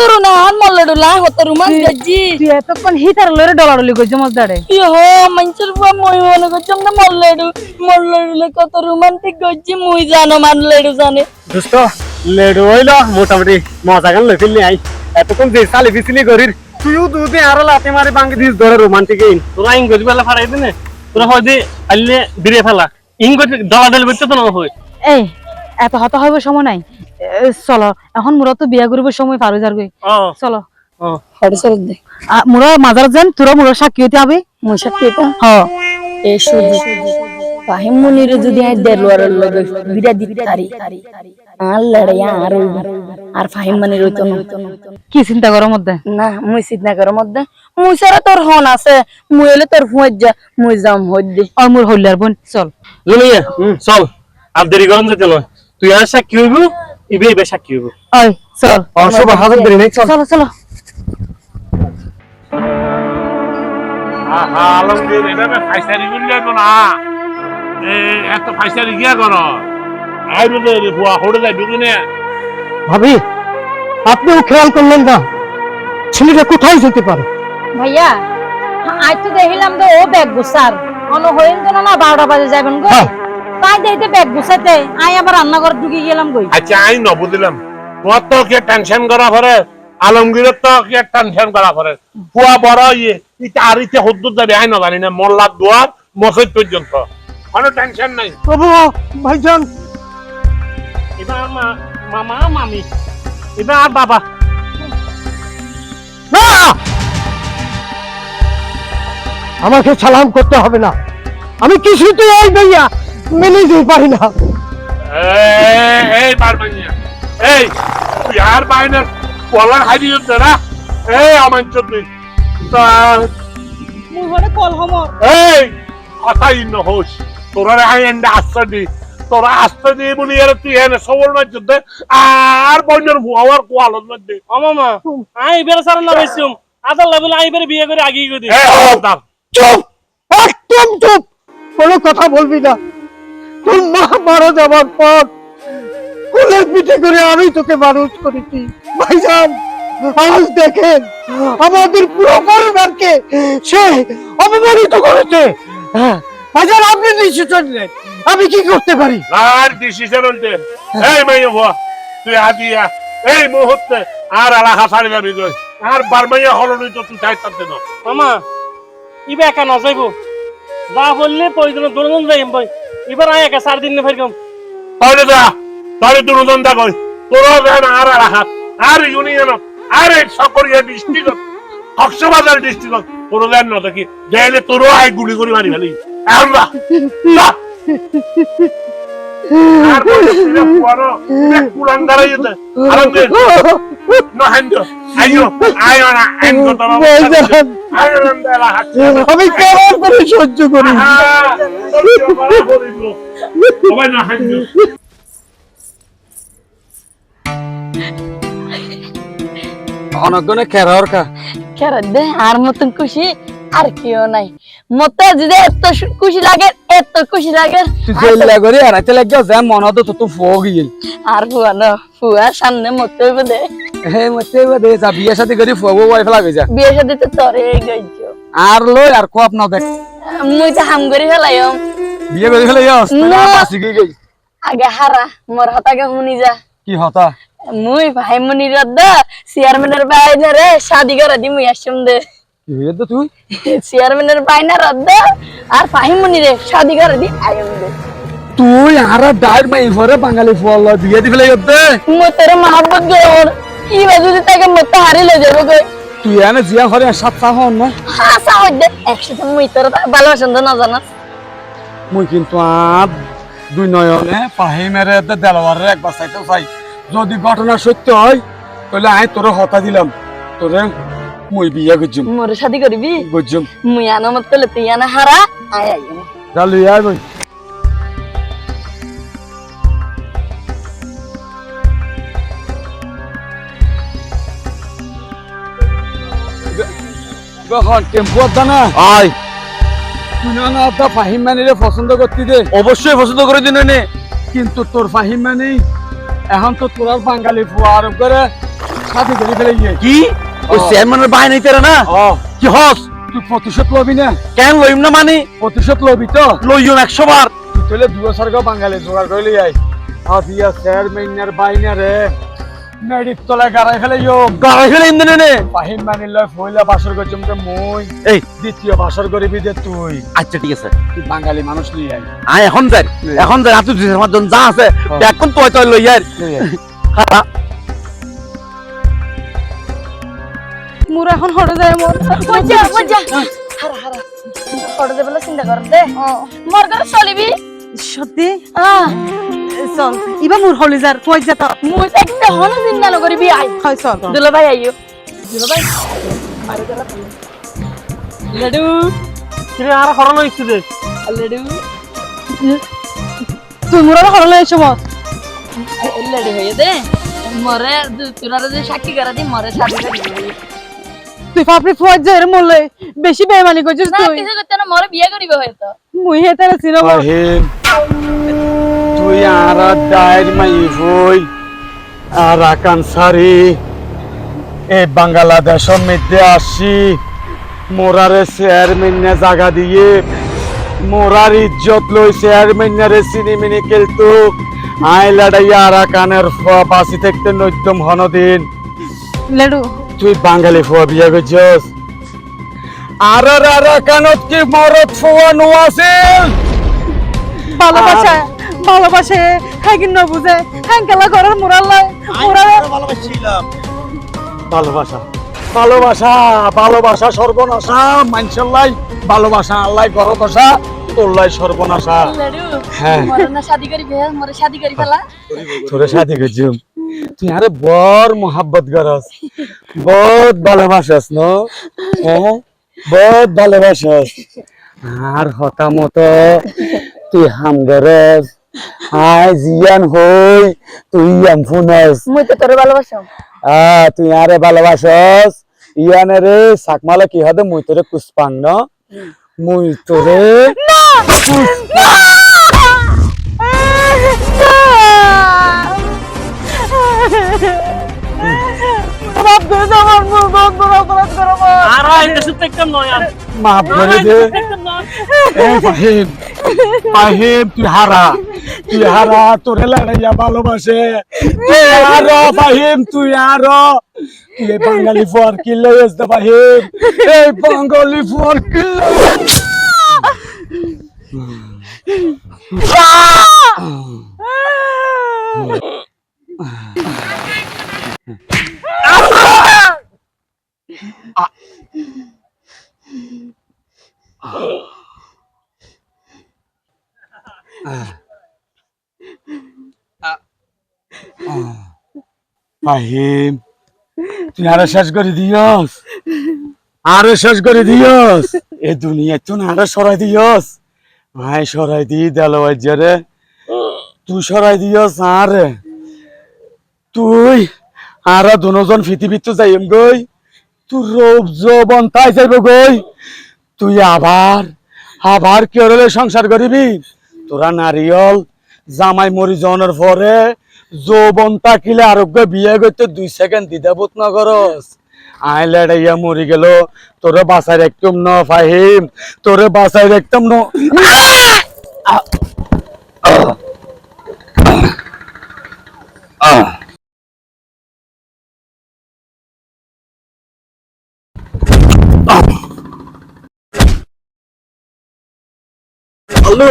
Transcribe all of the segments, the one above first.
তোর না মল্লডু লা হত রুমান গজ্জি তুই এতক্ষণ হিতার লরে করছ মজ দাঁড়ে ইয়ে হো মঞ্চের বুয়া মই মনে করছম না মল্লডু মল্লডু লে কত রোমান্টিক গজ্জি মুই জানো মান লেডু জানে। দোস্ত লেডু হইল মোটামুটি মজা গান লই ফেললি আই। এতক্ষণ যে সালি বিসলি তুইও দুধে আরও লাতে মারি বাঙ্গি দিস ধরে রোমান্টিক ইন তোরা ইং গজি বেলা ফারাই দিনে তোরা হয় যে আইলে বিরে ফেলা। ইং গজি দলা দলি করতে তো না হয়। এই এত হত হইব সময় নাই। চলো। এখন মোরা তো বিয়া করিব সময় পার হয়ে যার গই চলো। ও হড়ে সর দে। আ, মোরা মাজারত যান তোরা মোরা সাক্ষী হইতে হবে এ শুধু ফাহিম মুনিরে যদি আই লগে দিতে আর লড়াই আর আর ফাহিম হইতো না। কি চিন্তা করো মধ্যে? না মুই চিন্তা করার মধ্যে। মুই সারা তোর হন আছে। মুই হলে তোর হুঁত যা। মুই যাম হইত দি। আর মোর হইলার বোন। চল। জুলিয়া চল। আর দেরি করন যেতে তুই আর সাক্ষী হইব ইবে ইবে সাক্ষী হইব? চল। অশুভ হাজার দেরি নেই চল। চলো চলো। আহা আলমগীর এভাবে ফাইসারি না। এ এত ফাইসারি গিয়া কর? আইরো দে রে বুয়া হড়ে যায় ঢুকে নে ভাবি আপনিও খেয়াল করলেন না ছেলেটা কোথায় যেতে পারে? ভাইয়া আজ তো দেখিলাম তো ও ব্যাগ গুছার। অন হইন তো না বারোটা বাজে যাবেন গো। হ্যাঁ। তাই ব্যাগ গুছাতে আই আবার রান্নাঘর ঢুকে গেলাম গই। আচ্ছা আই ন বুঝলাম তোমার তো কি টেনশন করা পরে? আলমগীরের তো কি টেনশন করা পরে? বুয়া বড় ইয়ে ইটা আর ইতে হদ্দুর যাবে আই ন জানি না দুয়ার মসজিদ পর্যন্ত। কোনো টেনশন নাই। প্রভু ভাইজান। এবার মামা মামি এবার আর বাবা। না! আমাকে সালাম করতে হবে না। আমি কিছুতেই এই ভাইয়া মেনে যেতে পারি না। এই, এই বারবানিয়া এই তুই আর বাইনের পলার হারি হচ্ছে না। এই আমার চোদ্দ। মুই ঘরে কল হমর এই কথাই নহস তোরা আই এন্ডে আশ্রয় দি। তোরা আশ্রয় দি বলি আর তুই এনে সবল মার যুদ্ধে আর বন্যর ভুয়ার কোয়ালত মধ্যে ও মামা আই সারা না বেসুম আদার লেভেল আই এবারে বিয়ে করে আগিয়ে গদি চুপ। একদম চুপ। কোনো কথা বলবি না। তোর মা মারা যাবার পর কোলের পিঠে করে আমি তোকে মানুষ করেছি। ভাইজান আজ দেখেন আমাদের পুরো পরিবারকে সে অপমানিত করেছে। হ্যাঁ ভাইজান আপনি ডিসিশন নেন আমি কি করতে পারি? আর ডিসিশন হলতে এই মাইয়া ভুয়া তুই আদিয়া এই মুহূর্তে আর এলাকা ছাড়ি যাবি গই আর বারমাইয়া হলনি তো তুই চাই তাতে না। মামা ইবে একা নজাইবো যা বললে প্রয়োজন দুজন যাইম ভাই। এবার আই একা চার দিন ফেরকম তাহলে যা। তাহলে দুজন দা কই। তোরা দেন আর এলাকা আর ইউনিয়ন আর এই সকরিয়া ডিস্ট্রিক্ট কক্সবাজার ডিস্ট্রিক্ট কোনো দেন না দেখি। দেলে তোরও আই গুলি করে মারি ফেলি। এখন যা। যা। আর তুই পুরান দাঁড়াই আরামে আমি কেমন করে সহ্য করি? Hando অনগনে কেরার কা কেরে দে আর মতন খুশি আর কেউ নাই। মতে যদি এত খুশি লাগে এত খুশি লাগে। তুই জেলা করে আনাইতে লাগিয়া যা মন তো তো ফোগ গিল। আর ফুয়া না ফুয়া সামনে মতে হইব দে। হে মতে দে যা বিয়ে সাথে করে গই যা বিয়ে সাথে তো তরে গইছো আর লই আর কোপ না দেখ। মুই তো হাম করে ফেলাইম বিয়ে করে ফেলে যাস না। পাসি গই গই আগে হারা মোর হতাকে শুনি যা। কি হতা? মুই ভাই মুনি রদ্দ চেয়ারম্যানের ভাই ধরে শাদি করে দি মুই আসম দে। কি হইল তো তুই? চেয়ারম্যানের ভাই না রদ্দ আর ফাহিম মুনি রে শাদি করে দি আইম দে। তুই আর ডাইর মাই ফরে বাঙালি ফল বিয়ে দি ফেলে গতে মুই তোর মহব্বত গে কি বাজু তাকে মত হারি লই যাব কই? তুই এনে জিয়া ঘরে সাত সাহ না? হাসা হই দে। একসাথে মুই তোর ভালোবাসন তো না জানাস মুই কিন্তু আর দুই নয়নে পাহি মেরে দেলওয়ারে একবার চাইতে চাই। যদি ঘটনা সত্য হয় তাহলে আই তোর হতা দিলাম। তোরে মুই বিয়া গজ্জুম মোর শাদি করবি গজ্জুম মুই আনা মত করলে তুই আনা হারা আয় আইম যা লই আই কখন টেম্পু আদা আয় না না ফাহিম মানিরে পছন্দ করতি দে। অবশ্যই পছন্দ করে দিন নে কিন্তু তোর ফাহিম মানি এখন তো তোর আর বাঙালি ফুয়া আরব করে সাথে ধরে ফেলে গিয়ে কি? ওই। চেয়ারম্যানের বাই নাই না? কি হস তুই প্রতিশোধ লবি না? কেন লইম না মানে? প্রতিশোধ লবি তো। লইম একশো বার তুই তাহলে দু বছর গো বাঙালি জোগাড় করে আই হাতিয়া স্যার মেডির তলায় গাড়াই ফেলে ইয়ো। গাড়াই ফেলে ইন্দে নে ফাহিম মানি লয় ফইলা বাসর করছিম তো মুই। এই। দ্বিতীয় বাসর করিবি দে তুই। আচ্ছা ঠিক আছে। তুই বাঙালি মানুষ নিয়ে আই আয় এখন যাই। এখন যাই আপনি দুই আমার জন যা আছে এখন তো হয়তো লই আর খারা মোর এখন হড়ে যায় মোর মজা মজা হারা হারা। পড়ে দে চিন্তা কর দে। মোর ঘরে চলিবি। সত্যি? আহ। চল। ইবা মোর হলে যার কই যা তো মুই একটা হন চিন্তা নকরিবি আই। হয় চল দুলা ভাই আইও। দুলা ভাই। আরে গলা লাডু। কিরে আর হরণ হইছে দে। লাডু। তুই মোর মত লাডু দে। মরে তোরা যে সাক্ষী করা দি মরে সাথে তুই ফাপড়ি ফুয়াই যায় মোলে। বেশি বেমানি করছিস না তুই। কিছু করতে না মরে বিয়ে করিবে হয়তো মুই হেতে ছিল ফাহিম তুই আর ডায়ের মাই হই আর আকান সারি এই বাংলাদেশের মধ্যে আসি। মোরারে চেয়ারম্যানে জায়গা দিয়ে মোরার ইজ্জত লই চেয়ারম্যানারে চিনিমিনি খেলতো। আই লাড়াইয়া আর কানের ফুয়া বাসি থাকতে নৈদ্যম হনদিন। লেডু। তুই বাঙালি ফুয়া বিয়া করছস? আর আর কানত কি মরদ ফুয়া নো আছিল ভালোবাসা ভালোবাসে হ্যাঁ কি না বুঝে হ্যাঁ গেলা ঘরের মোরাল লাই মোরাল ভালোবাসা ভালোবাসা ভালোবাসা সর্বনাশা মানুষের লাই ভালোবাসা আল্লাহ সর্বনাশা। হ্যাঁ। তোরে শাদি করছিম তুই আরে মোহাব্বত করস বহুত ভালোবাসাস ন? হ্যাঁ? বহুত ভালোবাসাস। আর হতা মতো তুই হাম গরস আয় জিয়ান হই তুই ইয়াম ফুনস। মুই তো তোরে ভালোবাসাম আ তুই আরে ভালোবাসস। ইয়ানে রে সাকমালে কি হবে মুই তোরে কুসপাং ন। মুই তোরে করে আমার অপরাধ করো আর নয় আর মাফ করে দে। দেখতাম ফাহিম ফাহিম তুই হারা। তুই তোরে লড়াইয়া ভালোবাসে। তুই আরও ফাহিম তুই আরও তুই এই বাঙালি ফর কিল্লে আসতে ফাহিম এই বাঙালি তুই আরও শেষ করে দিয়স। আরও শেষ করে এ দুনিয়া তুই আরও সরাই দিয়স। ভাই, সরাই দি দেল রে। তুই সরাই আরে। তুই আর দুজন পৃথিবীত তো যাইম গই। তুই যৌবন তাই যাইব গই। তুই আবার আবার কি হলে সংসার করিবি? তোরা নারিয়ল, জামাই মরি যাওয়ার পরে যৌবন তাকিলে আরোগ্য বিয়ে করতে দুই সেকেন্ড দিতে বোধ না করস আই লড়াইয়া মরি গেল তোরে বাসায় রাখতাম ন ফাহিম তোরে বাসায় রাখতাম ন আল্লু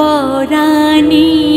পরাণে